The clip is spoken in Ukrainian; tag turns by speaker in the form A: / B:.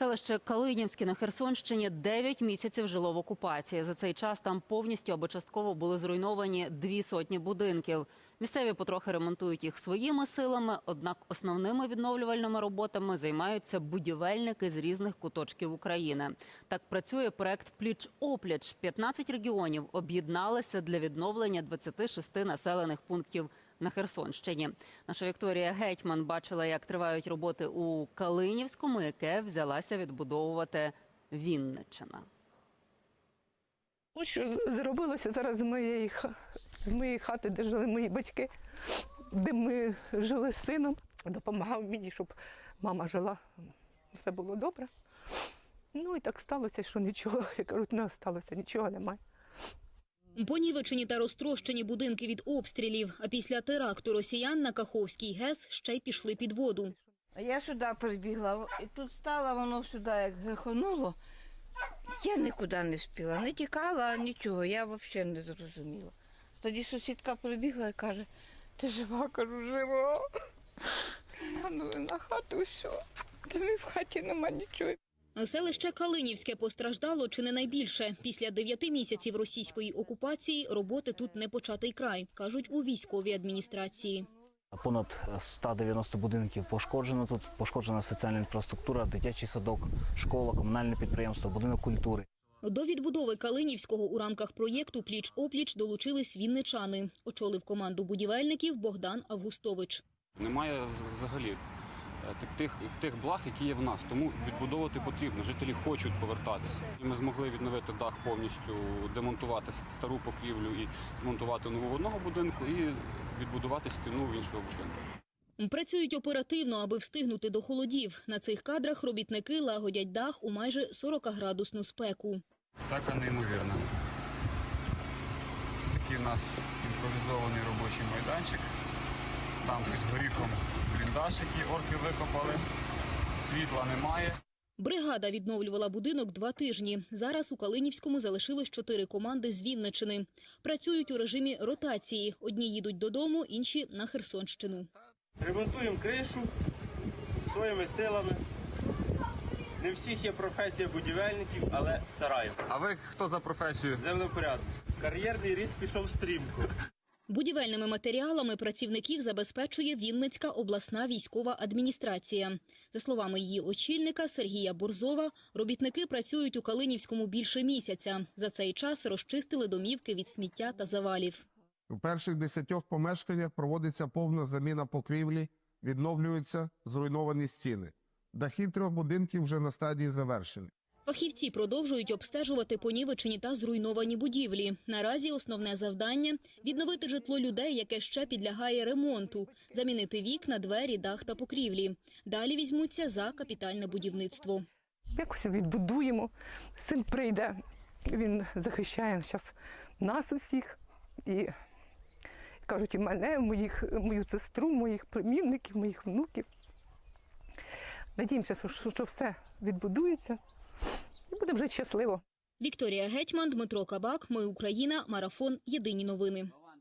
A: Селище Калинівське на Херсонщині 9 місяців жило в окупації. За цей час там повністю або частково були зруйновані дві сотні будинків. Місцеві потрохи ремонтують їх своїми силами. Однак основними відновлювальними роботами займаються будівельники з різних куточків України. Так працює проект Пліч опліч. 15 регіонів об'єдналися для відновлення 26 населених пунктів на Херсонщині. Наша Вікторія Гетьман бачила, як тривають роботи у Калинівському, яке взялася відбудовувати Вінниччина.
B: Ось що зробилося зараз з моєї, з моєї хати, де жили мої батьки, де ми жили з сином. Допомагав мені, щоб мама жила. Все було добре. Ну і так сталося, що нічого, як кажуть, не сталося, нічого немає.
C: Понівечені та розтрощені будинки від обстрілів. А після теракту росіян на Каховський ГЕС ще й пішли під воду.
D: А я сюди прибігла, і тут стало воно сюди, як грехонуло. Я нікуди не встигла, не тікала, нічого, я взагалі не зрозуміла. Тоді сусідка прибігла і каже, ти жива, кажу, жива. Глянули на хату, все. Там і в хаті нема нічого.
C: Селище Калинівське постраждало чи не найбільше. Після дев'яти місяців російської окупації роботи тут не початий край, кажуть у військовій адміністрації.
E: Понад 190 будинків пошкоджено тут. Пошкоджена соціальна інфраструктура, дитячий садок, школа, комунальне підприємство, будинок культури.
C: До відбудови Калинівського у рамках проєкту Пліч опліч долучились вінничани. Очолив команду будівельників Богдан Августович.
F: Немає взагалі тих- тих, тих благ, які є в нас. Тому відбудовувати потрібно. Жителі хочуть повертатися. І Ми змогли відновити дах повністю, демонтувати стару покрівлю і змонтувати нову в одного будинку і відбудувати стіну в іншого будинку.
C: Працюють оперативно, аби встигнути до холодів. На цих кадрах робітники лагодять дах у майже 40-градусну спеку.
F: Спека неймовірна. Такий у нас імпровізований робочий майданчик. Там під горіхом бліндаж, який орки викопали. Світла немає.
C: Бригада відновлювала будинок два тижні. Зараз у Калинівському залишилось чотири команди з Вінничини. Працюють у режимі ротації. Одні їдуть додому, інші на Херсонщину.
G: Ремонтуємо кришу своїми силами. Не всіх є професія будівельників, але стараємо.
F: А ви хто за професію?
G: Землепорядок. Кар'єрний ріст пішов стрімко.
C: Будівельними матеріалами працівників забезпечує Вінницька обласна військова адміністрація. За словами її очільника Сергія Борзова, робітники працюють у Калинівському більше місяця. За цей час розчистили домівки від сміття та завалів.
H: У перших десятьох помешканнях проводиться повна заміна покрівлі, відновлюються зруйновані стіни. Дахи трьох будинків вже на стадії завершення.
C: Фахівці продовжують обстежувати понівечені та зруйновані будівлі. Наразі основне завдання відновити житло людей, яке ще підлягає ремонту, замінити вікна, двері, дах та покрівлі. Далі візьмуться за капітальне будівництво.
B: Якось відбудуємо. Син прийде, він захищає зараз нас усіх. І кажуть, і мене, моїх, мою сестру, моїх племінників, моїх внуків. Надіємося, що, все відбудується будемо жити щасливо.
C: Вікторія Гетьман, Дмитро Кабак. Ми Україна. Марафон. Єдині новини.